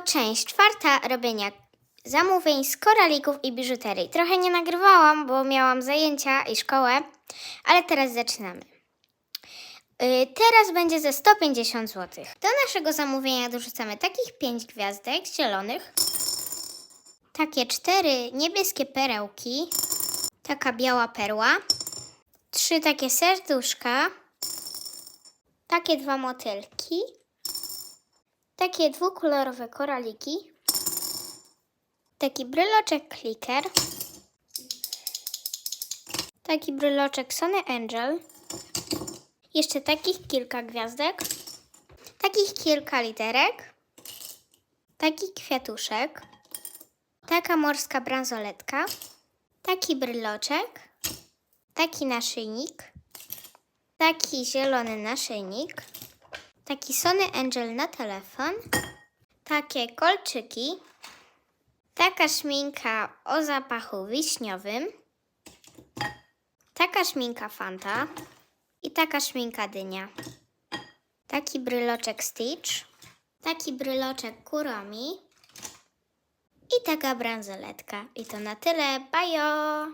część czwarta robienia zamówień z koralików i biżuterii. Trochę nie nagrywałam, bo miałam zajęcia i szkołę, ale teraz zaczynamy. Yy, Teraz będzie ze 150 zł. Do naszego zamówienia dorzucamy takich 5 gwiazdek zielonych, takie 4 niebieskie perełki, taka biała perła, trzy takie serduszka, takie dwa motylki, takie dwukolorowe koraliki, taki bryloczek kliker, taki bryloczek Sony Angel, jeszcze takich kilka gwiazdek, takich kilka literek, taki kwiatuszek, taka morska bransoletka, taki bryloczek, taki naszyjnik, taki zielony naszyjnik, taki Sony Angel na telefon, takie kolczyki, taka szminka o zapachu wiśniowym, taka szminka Fanta i taka szminka dynia. Taki bryloczek Stitch, taki bryloczek Kuromi i taka bransoletka. I to na tyle. Bajo!